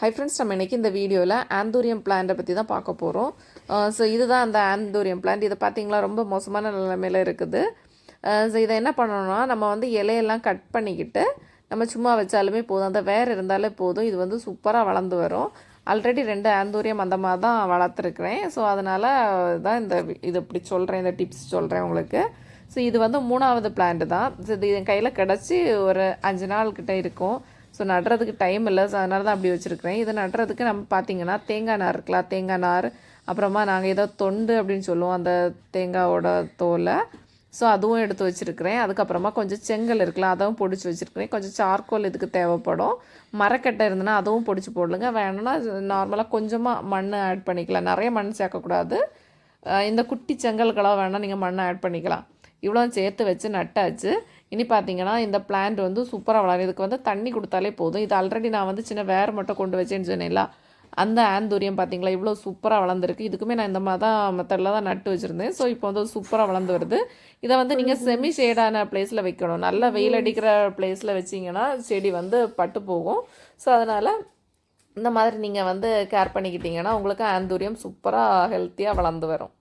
Hi friends நம்ம இன்றைக்கி இந்த வீடியோவில் ஆந்தூரியம் பிளான்ட்டை பற்றி தான் பார்க்க போகிறோம் ஸோ இதுதான் அந்த ஆந்தூரியம் பிளான்ட் இதை பார்த்தீங்களா? ரொம்ப மோசமான நிலைமையில் இருக்குது. ஸோ இதை என்ன பண்ணணும்னா நம்ம வந்து இலையெல்லாம் கட் பண்ணிக்கிட்டு நம்ம சும்மா வச்சாலுமே போதும். அந்த வேர் இருந்தாலே போதும். இது வந்து சூப்பராக வளர்ந்து வரும். ஆல்ரெடி ரெண்டு ஆந்தூரியம் அந்த மாதிரி தான் வளர்த்துருக்குறேன். ஸோ அதனால் தான் இந்த இது இப்படி சொல்கிறேன் இந்த டிப்ஸ் சொல்கிறேன் உங்களுக்கு. ஸோ இது வந்து மூணாவது பிளான்ட் தான். இது என் கையில் கிடச்சி ஒரு அஞ்சு நாள் கிட்டே இருக்கும். ஸோ நடுறதுக்கு டைம் இல்லை. ஸோ அதனால தான் அப்படி வச்சுருக்கிறேன். இது நடுறதுக்கு நம்ம பார்த்தீங்கன்னா தேங்காய் நார் இருக்கலாம் தேங்காய் நார். அப்புறமா நாங்கள் ஏதோ தொண்டு அப்படின்னு சொல்லுவோம் அந்த தேங்காயோட தோலை. ஸோ அதுவும் எடுத்து வச்சுருக்கிறேன். அதுக்கப்புறமா கொஞ்சம் செங்கல் இருக்கலாம் அதுவும் பொடிச்சு வச்சுருக்கிறேன். கொஞ்சம் சார்கோல் இதுக்கு தேவைப்படும். மரக்கட்டை இருந்ததுன்னா அதுவும் பொடிச்சு போடலுங்க வேணும்னா நார்மலாக கொஞ்சமாக மண் ஆட் பண்ணிக்கலாம். நிறைய மண் சேர்க்கக்கூடாது. இந்த குட்டி செங்கல்களாக வேணால் நீங்கள் மண்ணை ஆட் பண்ணிக்கலாம். இவ்வளோ சேர்த்து வச்சு நட்டாச்சு. இனி பார்த்தீங்கன்னா இந்த பிளான்ட் வந்து சூப்பராக வளரும் இதுக்கு வந்து தண்ணி கொடுத்தாலே போதும். இது ஆல்ரெடி நான் வந்து சின்ன வேர் மட்டும் கொண்டு வச்சேன்னு சொன்னேன்ல. அந்த ஆந்தூரியம் பார்த்தீங்களா இவ்வளோ சூப்பராக வளர்ந்துருக்கு. இதுக்குமே நான் இந்த மாதிரி தான் மெத்தடில் தான் நட்டு வச்சுருந்தேன். ஸோ இப்போ வந்து சூப்பராக வளர்ந்து வருது. இதை வந்து நீங்கள் செமி ஷேடான பிளேஸில் வைக்கணும். நல்ல வெயில் அடிக்கிற பிளேஸில் வச்சிங்கன்னா செடி வந்து பட்டு போகும். ஸோ அதனால் இந்த மாதிரி நீங்கள் வந்து கேர் பண்ணிக்கிட்டீங்கன்னா உங்களுக்கு ஆந்தூரியம் சூப்பராக ஹெல்த்தியாக வளர்ந்து வரும்.